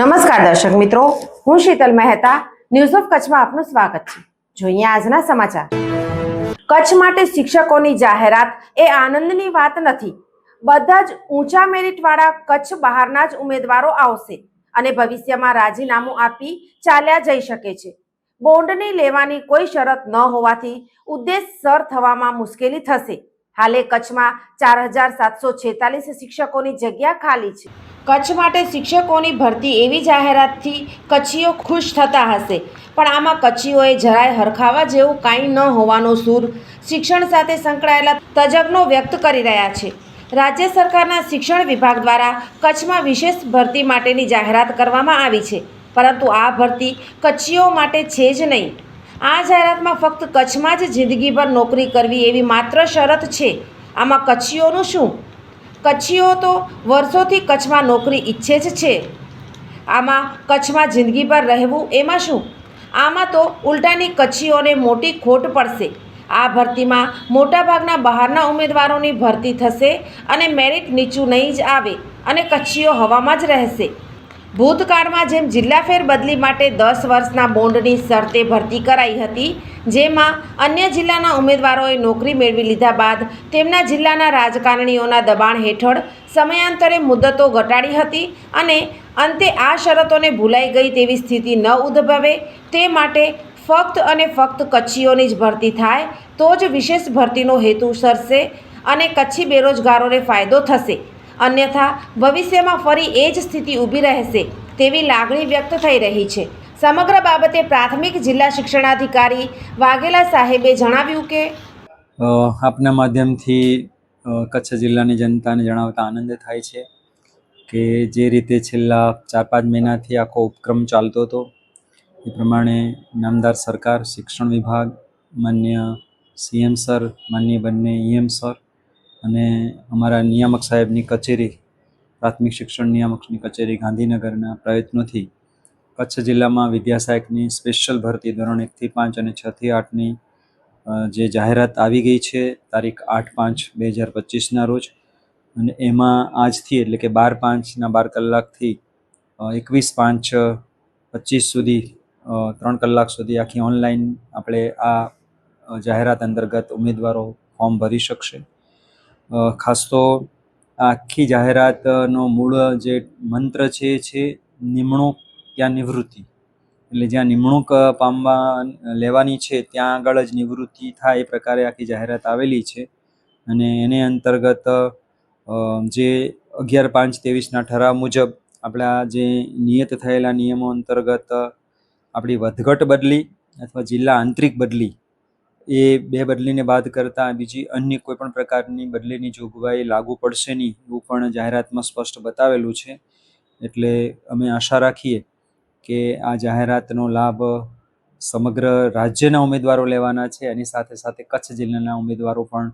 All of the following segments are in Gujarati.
નમસ્કાર દર્શક મિત્રો, હું શીતલ મહેતા ન્યૂઝ ઓફ કચ્છમાં આપનું સ્વાગત છે. જોઈએ આજના સમાચાર. કચ્છ માટે શિક્ષકોની જાહેરાત એ આનંદની વાત નથી. બધા જ ઊંચા મેરિટવાળા કચ્છ બહારના જ ઉમેદવારો આવશે અને ભવિષ્યમાં રાજીનામું આપી ચાલ્યા જઈ શકે છે. બોન્ડની લેવાની કોઈ શરત ન હોવાથી ઉદ્દેશ સર થવામાં મુશ્કેલી થશે. હાલે કચ્છમાં ચાર હજાર સાતસો છેતાલીસ શિક્ષકોની જગ્યા ખાલી છે. કચ્છ માટે શિક્ષકોની ભરતી એવી જાહેરાતથી કચ્છીઓ ખુશ થતા હશે. પણ આમાં કચ્છીઓએ જરાય હરખાવા જેવું કાંઈ ન હોવાનો સૂર શિક્ષણ સાથે સંકળાયેલા તજજ્ઞો વ્યક્ત કરી રહ્યા છે. રાજ્ય સરકારના શિક્ષણ વિભાગ દ્વારા કચ્છમાં વિશેષ ભરતી માટેની જાહેરાત કરવામાં આવી છે. પરંતુ આ ભરતી કચ્છીઓ માટે છે જ નહીં. આ જાહેરાતમાં ફક્ત કચ્છમાં જ જિંદગીભર નોકરી કરવી એવી માત્ર શરત છે. આમાં કચ્છીઓનું શું? કચ્છીઓ તો વર્ષોથી કચ્છમાં નોકરી ઈચ્છે જ છે. આમાં કચ્છમાં જિંદગીભર રહેવું એમાં શું? આમાં તો ઉલટાની કચ્છીઓને મોટી ખોટ પડશે. આ ભરતીમાં મોટાભાગના બહારના ઉમેદવારોની ભરતી થશે અને મેરિટ નીચું નહીં જ આવે અને કચ્છીઓ હવામાં જ રહેશે. ભૂતકાળમાં જેમ જિલ્લા ફેર બદલી માટે દસ વર્ષના બોન્ડની શરતે ભરતી કરાઈ હતી, જેમાં અન્ય જિલ્લાના ઉમેદવારોએ નોકરી મેળવી લીધા બાદ તેમના જિલ્લાના રાજકારણીઓના દબાણ હેઠળ સમયાંતરે મુદતો ઘટાડી હતી અને અંતે આ શરતોને ભૂલાઈ ગઈ તેવી સ્થિતિ ન ઉદ્ભવે, તે માટે ફક્ત અને ફક્ત કચ્છીઓની જ ભરતી થાય, તો જ વિશેષ ભરતીનો હેતુ સરશે અને કચ્છી બેરોજગારોને ફાયદો થશે. અન્યથા ભવિષ્યમાં ફરી એ જ સ્થિતિ ઊભી રહેશે તેવી લાગણી વ્યક્ત થઈ રહી છે. સમગ્ર બાબતે પ્રાથમિક જિલ્લા શિક્ષણાધિકારી વાઘેલા સાહેબે જણાવ્યું કે આપના માધ્યમથી કચ્છ જિલ્લાની જનતાને જણાવતા આનંદ થાય છે કે જે રીતે છેલ્લા ચાર પાંચ મહિનાથી આખો ઉપક્રમ ચાલતો હતો, એ પ્રમાણે નામદાર સરકાર, શિક્ષણ વિભાગ, માન્ય સીએમ સર, માન્ય બંને ઈએમ સર અને અમારા નિયામક સાહેબની કચેરી, પ્રાથમિક શિક્ષણ નિયામકની કચેરી ગાંધીનગરના પ્રયત્નોથી કચ્છ જિલ્લામાં વિદ્યા સહાયકની સ્પેશિયલ ભરતી ધોરણ એકથી પાંચ અને છથી આઠની જે જાહેરાત આવી ગઈ છે તારીખ આઠ પાંચ બે હજાર પચીસના રોજ. અને એમાં આજથી એટલે કે બાર પાંચના બાર કલાકથી એકવીસ પાંચ પચીસ સુધી ત્રણ કલાક સુધી આખી ઓનલાઈન આપણે આ જાહેરાત અંતર્ગત ઉમેદવારો ફોર્મ ભરી શકશે. ખાસ તો આખી જાહેરાતનો મૂળ જે મંત્ર છે છે નિમણૂક ત્યાં નિવૃત્તિ. એટલે જ્યાં નિમણૂક પામવા લેવાની છે, ત્યાં આગળ જ નિવૃત્તિ થાય એ પ્રકારે આખી જાહેરાત આવેલી છે. અને એને અંતર્ગત જે અગિયાર પાંચ ત્રેવીસના ઠરાવ મુજબ આપણા જે નિયત થયેલા નિયમો અંતર્ગત આપણી વધઘટ બદલી અથવા જિલ્લા આંતરિક બદલી એ બે બદલીને બાદ કરતાં બીજી અન્ય કોઈ પણ પ્રકારની બદલીની જોગવાઈ લાગુ પડશે નહીં એવું પણ જાહેરાતમાં સ્પષ્ટ બતાવેલું છે. એટલે અમે આશા રાખીએ કે આ જાહેરાતનો લાભ સમગ્ર રાજ્યના ઉમેદવારો લેવાના છે. એની સાથે સાથે કચ્છ જિલ્લાના ઉમેદવારો પણ,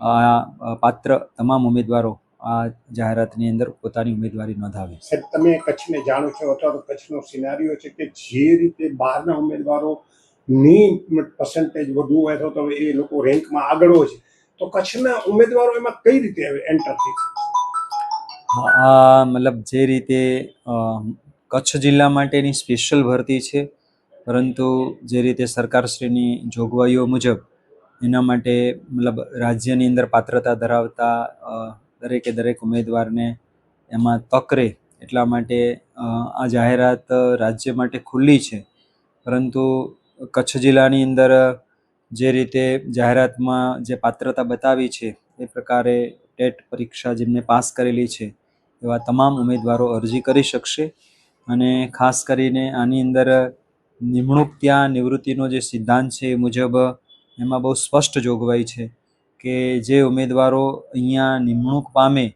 આ પાત્ર તમામ ઉમેદવારો આ જાહેરાતની અંદર પોતાની ઉમેદવારી નોંધાવે તમે કચ્છને જાણો છો અથવા તો કચ્છનો સિનારીઓ છે કે જે રીતે બહારના ઉમેદવારો ની પર્સન્ટેજ વધુ હોય તો તો એ લોકો રેન્કમાં આગળ હોય છે. તો કચ્છના ઉમેદવારો એમાં કઈ રીતે એન્ટર થઈ મતલબ જે રીતે કચ્છ જિલ્લા માટેની સ્પેશિયલ ભરતી છે, પરંતુ જે રીતે સરકારશ્રીની જોગવાઈઓ મુજબ એના માટે મતલબ રાજ્યની અંદર પાત્રતા ધરાવતા દરેકે દરેક ઉમેદવારને એમાં તક રહે એટલા માટે આ જાહેરાત રાજ્ય માટે ખુલ્લી છે. પરંતુ કચ્છ જિલ્લાની અંદર જે રીતે જાહેરાતમાં જે પાત્રતા બતાવી છે એ પ્રકારે ટેટ પરીક્ષા જેમને પાસ કરેલી છે એવા તમામ ઉમેદવારો અરજી કરી શકશે. અને ખાસ કરીને આની અંદર નિમણૂક ત્યાં નિવૃત્તિનો જે સિદ્ધાંત છે એ મુજબ એમાં બહુ સ્પષ્ટ જોગવાઈ છે કે જે ઉમેદવારો અહીંયા નિમણૂક પામે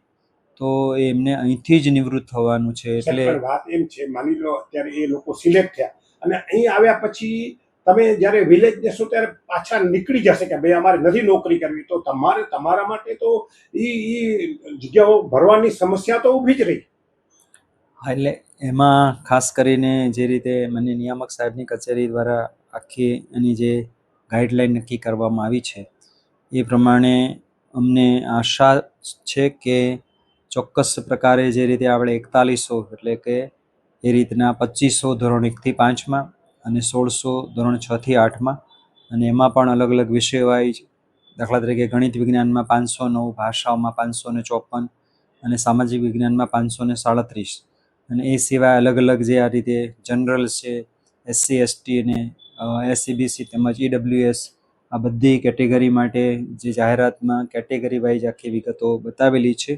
તો એમને અહીંથી જ નિવૃત્ત થવાનું છે. એટલે વાત એમ છે માની લો અત્યારે એ લોકો સિલેક્ટ થયા અને અહીં આવ્યા પછી તમે જ્યારે વિલેજ જશો ત્યારે પાછા નીકળી જશે કે ભાઈ અમારે નથી નોકરી કરવી, તો તમારે તમારા માટે તો એ જગ્યાઓ ભરવાની સમસ્યા તો ઊભી જ રહી. એટલે એમાં ખાસ કરીને જે રીતે મને નિયામક સાહેબની કચેરી દ્વારા આખી એની જે ગાઈડલાઈન નક્કી કરવામાં આવી છે, એ પ્રમાણે અમને આશા છે કે ચોક્કસ પ્રકારે જે રીતે આપણે એકતાલીસો એટલે કે એ રીતના પચીસો ધોરણ એકથી પાંચમાં અને સોળસો ધોરણ છથી આઠમાં. અને એમાં પણ અલગ અલગ વિષય વાઈજ દાખલા તરીકે ગણિત વિજ્ઞાનમાં પાંચસો નવ, ભાષાઓમાં પાંચસો ને ચોપન અને સામાજિક વિજ્ઞાનમાં પાંચસો ને સાડત્રીસ. અને એ સિવાય અલગ અલગ જે આ રીતે જનરલ છે એસસી એસટી અને એસસીબીસી તેમજ ઈડબ્લ્યુએસ આ બધી કેટેગરી માટે જે જાહેરાતમાં કેટેગરી વાઇઝ આખી વિગતો બતાવેલી છે.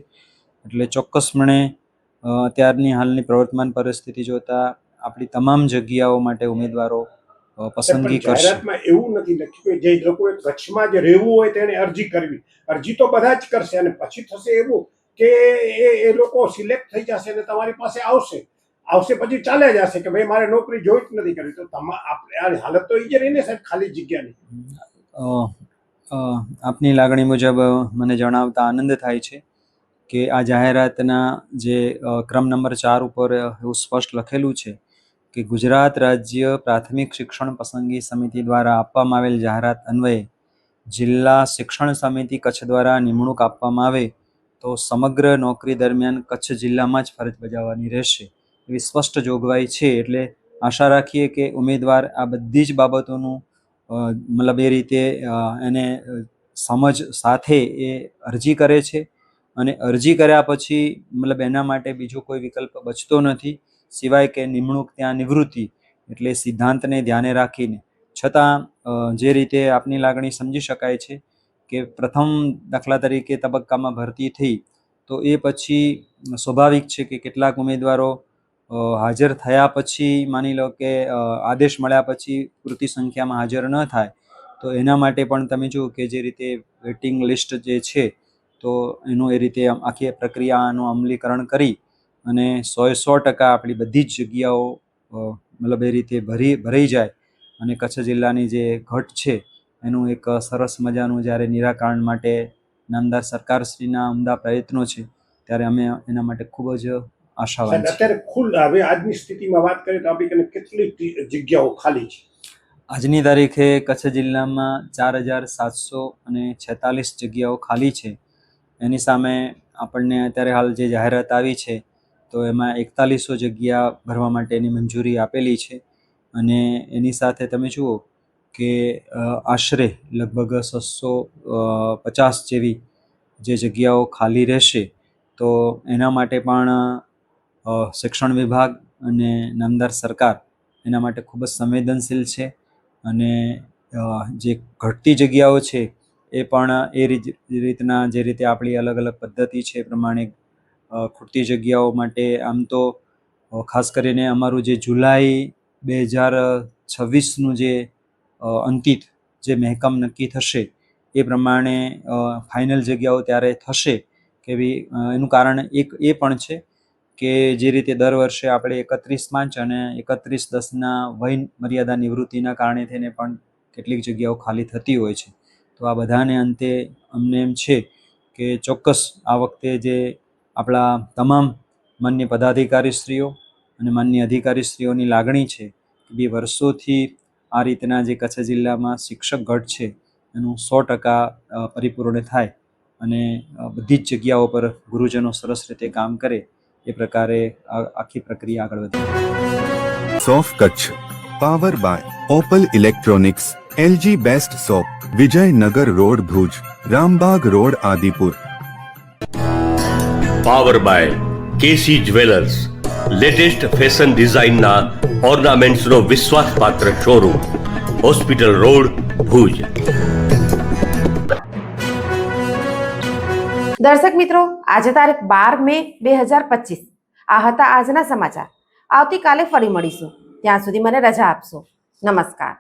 એટલે ચોક્કસપણે ત્યારની હાલની પ્રવર્તમાન પરિસ્થિતિ જોતા આપણી તમામ જગ્યાઓ માટે ઉમેદવારો પસંદગી કરશે. જાહેરાતમાં એવું નથી લખ્યું કે જે લોકોએ કચ્છમાં જે રહેવું હોય તેને અરજી કરવી. અરજી તો બધા જ કરશે અને પછી થશે એવું કે એ એ લોકો સિલેક્ટ થઈ જશે અને તમારી પાસે આવશે. આવશે પછી ચાલે જશે કે ભાઈ મારે નોકરી જોઈ જ નથી કરવી. તો તમારે હાલત તો એ જ રહીને સાહેબ ખાલી જગ્યાની આપની લાગણી મુજબ મને જણાવતા આનંદ થાય છે કે આ જાહેરાતના જે ક્રમ નંબર ચાર ઉપર એવું સ્પષ્ટ લખેલું છે કે ગુજરાત રાજ્ય પ્રાથમિક શિક્ષણ પસંદગી સમિતિ દ્વારા આપવામાં આવેલ જાહેરાત અન્વયે જિલ્લા શિક્ષણ સમિતિ કચ્છ દ્વારા નિમણૂક આપવામાં આવે તો સમગ્ર નોકરી દરમિયાન કચ્છ જિલ્લામાં જ ફરજ બજાવવાની રહેશે એવી સ્પષ્ટ જોગવાઈ છે એટલે આશા રાખીએ કે ઉમેદવાર આ બધી જ બાબતોનું મતલબ એ રીતે એને સમજ સાથે એ અરજી કરે છે અને અરજી કર્યા પછી મતલબ એના માટે બીજો કોઈ વિકલ્પ બચતો નથી. સિવાય કે નિમણૂક ત્યાં નિવૃત્તિ એટલે સિદ્ધાંતને ધ્યાને રાખીને. છતાં જે રીતે આપની લાગણી સમજી શકાય છે કે પ્રથમ દાખલા તરીકે તબક્કામાં ભરતી થઈ, તો એ પછી સ્વાભાવિક છે કે કેટલાક ઉમેદવારો હાજર થયા પછી માની લો કે આદેશ મળ્યા પછી પૂરતી સંખ્યામાં હાજર ન થાય, તો એના માટે પણ તમે જુઓ કે જે રીતે વેટિંગ લિસ્ટ જે છે, તો એનું એ રીતે આખી પ્રક્રિયાનું અમલીકરણ કરી અને સોએ સો ટકા આપણી બધી જ જગ્યાઓ મતલબ એ રીતે ભરી ભરાઈ જાય અને કચ્છ જિલ્લાની જે ઘટ છે એનું એક સરસ મજાનું જ્યારે નિરાકરણ માટે નામદાર સરકારશ્રીના ઉમદા પ્રયત્નો છે ત્યારે અમે એના માટે ખૂબ જ સાહેબ અત્યારે ખુલ્લ હવે આજની સ્થિતિમાં વાત કરીએ તો આપણી કેટલી જગ્યાઓ ખાલી છે? આજની તારીખે કચ્છ જિલ્લામાં ચાર હજાર સાતસો અને છેતાલીસ જગ્યાઓ ખાલી છે. એની સામે આપણને અત્યારે હાલ જે જાહેરાત આવી છે તો એમાં એકતાલીસો જગ્યા ભરવા માટેની મંજૂરી આપેલી છે. અને એની સાથે તમે જુઓ કે આશરે લગભગ છસો પચાસ જેવી જે જગ્યાઓ ખાલી રહેશે, તો એના માટે પણ શિક્ષણ વિભાગ અને નામદાર સરકાર એના માટે ખૂબ જ સંવેદનશીલ છે. અને જે ઘટતી જગ્યાઓ છે એ પણ એ રીત- રીતના જે રીતે આપણી અલગ અલગ પદ્ધતિ છે એ પ્રમાણે ખૂટતી જગ્યાઓ માટે. આમ તો ખાસ કરીને અમારું જે જુલાઈ બે હજાર છવ્વીસનું જે અંતિત જે મહેકમ નક્કી થશે, એ પ્રમાણે ફાઇનલ જગ્યાઓ ત્યારે થશે. કે ભઈ એનું કારણ એક એ પણ છે કે જે રીતે દર વર્ષે આપણે એકત્રીસ પાંચ અને એકત્રીસ દસના વય મર્યાદા નિવૃત્તિના કારણે થઈને પણ કેટલીક જગ્યાઓ ખાલી થતી હોય છે. તો આ બધાને અંતે અમને એમ છે કે ચોક્કસ આ વખતે જે આપણા તમામ માન્ય પદાધિકારીશ્રીઓ અને માન્ય અધિકારીશ્રીઓની લાગણી છે કે બે વર્ષોથી આ રીતના જે કચ્છ જિલ્લામાં શિક્ષક ઘટ છે, એનું સો ટકા પરિપૂર્ણ થાય અને બધી જ જગ્યાઓ પર ગુરુજનો સરસ રીતે કામ કરે, એ પ્રકારે આખી પ્રક્રિયા આગળ વધે. સોફ Kutch, power by Opal electronics, LG best shop Vijaynagar road Bhuj, Rambagh road Adipur. Power by KC jewellers latest fashion ડિઝાઇનના ઓર્નામેન્ટ્સનો વિશ્વાસપાત્ર શોરૂમ હોસ્પિટલ રોડ ભુજ દર્શક મિત્રો, આજે તારીખ બાર મે બે હજાર પચીસ. આ હતા આજના સમાચાર. આવતીકાલે ફરી મળીશું. ત્યાં સુધી મને રજા આપશો. નમસ્કાર.